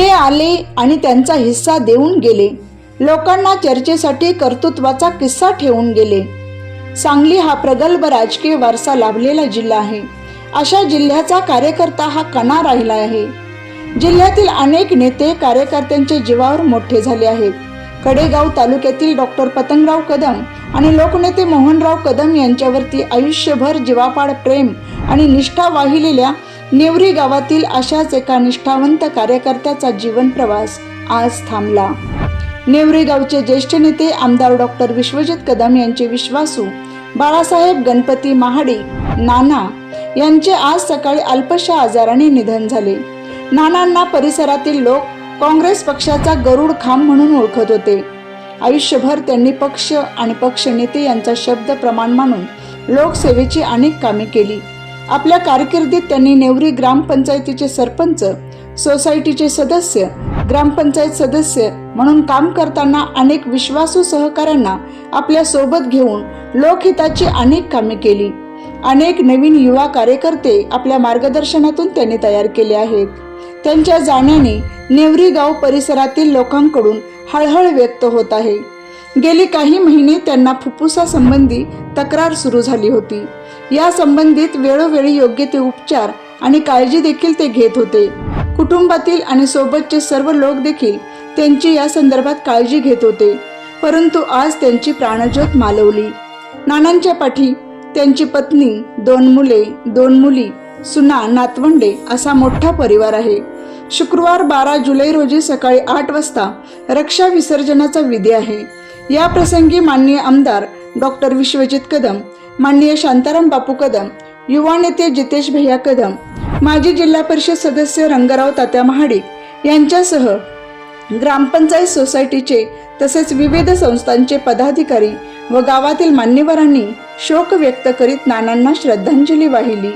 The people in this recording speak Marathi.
ते आले आणि त्यांचा हिस्सा देऊन गेले. लोकांना चर्चेसाठी कर्तृत्वाचा किस्सा ठेवून गेले. सांगली हा प्रगल्भ राजकीय वारसा लाभलेला जिल्हा आहे. अशा जिल्ह्याचा कार्यकर्ता हा कणा राहिला आहे. जिल्ह्यातील अनेक नेते कार्यकर्त्यांचे जीवावर मोठे झाले आहेत. कडेगाव तालुक्यातील डॉक्टर पतंगराव कदम आणि लोकनेते मोहनराव कदम यांच्यावरती आयुष्यभर जीवापाड प्रेम आणि निष्ठा वाहिलेल्या नेवरी गावातील अशाच एका निष्ठावंत कार्यकर्त्याचा जीवन प्रवास आज थांबला. नेवरी गावचे ज्येष्ठ नेते आमदार डॉक्टर विश्वजित कदम यांचे विश्वासू बाळासाहेब गणपती महाडी नाना यांचे आज सकाळी अल्पशा आजाराने निधन झाले. नानांना परिसरातील लोक काँग्रेस पक्षाचा गरुड खांब म्हणून ओळखत होते. आयुष्यभर त्यांनी पक्ष आणि पक्ष नेते यांचा शब्द प्रमाण मानून लोकसेवेची अनेक कामे केली. आपल्या कारकिर्दीत त्यांनी नेवरी ग्रामपंचायतीचे सरपंच सोसायटीचे सदस्य ग्रामपंचायत सदस्य म्हणून काम करताना अनेक विश्वासू सहकाऱ्यांना आपल्यासोबत घेऊन लोकहिताची अनेक कामे केली. अनेक नवीन युवा कार्यकर्ते आपल्या मार्गदर्शनातून त्यांनी तयार केले आहेत. त्यांच्या जाण्याने नेवरी गाव परिसरातील लोकांकडून हळहळ व्यक्त होत आहे. गेली काही महिने त्यांना फुफ्फुसासंबंधी तक्रार सुरू झाली होती. या संबंधित वेळोवेळी योग्य ते उपचार आणि काळजी देखील ते घेत होते. कुटुंबातील आणि सोबतचे सर्व लोक देखील त्यांची या संदर्भात काळजी घेत होते. परंतु आज त्यांची प्राणज्योत मालवली. नानांच्या पाठी त्यांची पत्नी दोन मुले दोन मुली सुना नातवंडे असा मोठा परिवार आहे. शुक्रवार बारा जुलै रोजी सकाळी आठ वाजता रक्षा विसर्जनाचा विधी आहे. या प्रसंगी माननीय आमदार डॉक्टर विश्वजित कदम माननीय शांताराम बापू कदम युवा नेते जितेश भैया कदम माजी जिल्हा परिषद सदस्य रंगराव तात्या महाडिक यांच्यासह ग्रामपंचायत सोसायटीचे तसेच विविध संस्थांचे पदाधिकारी व गावातील मान्यवरांनी शोक व्यक्त करीत नानांना श्रद्धांजली वाहिली.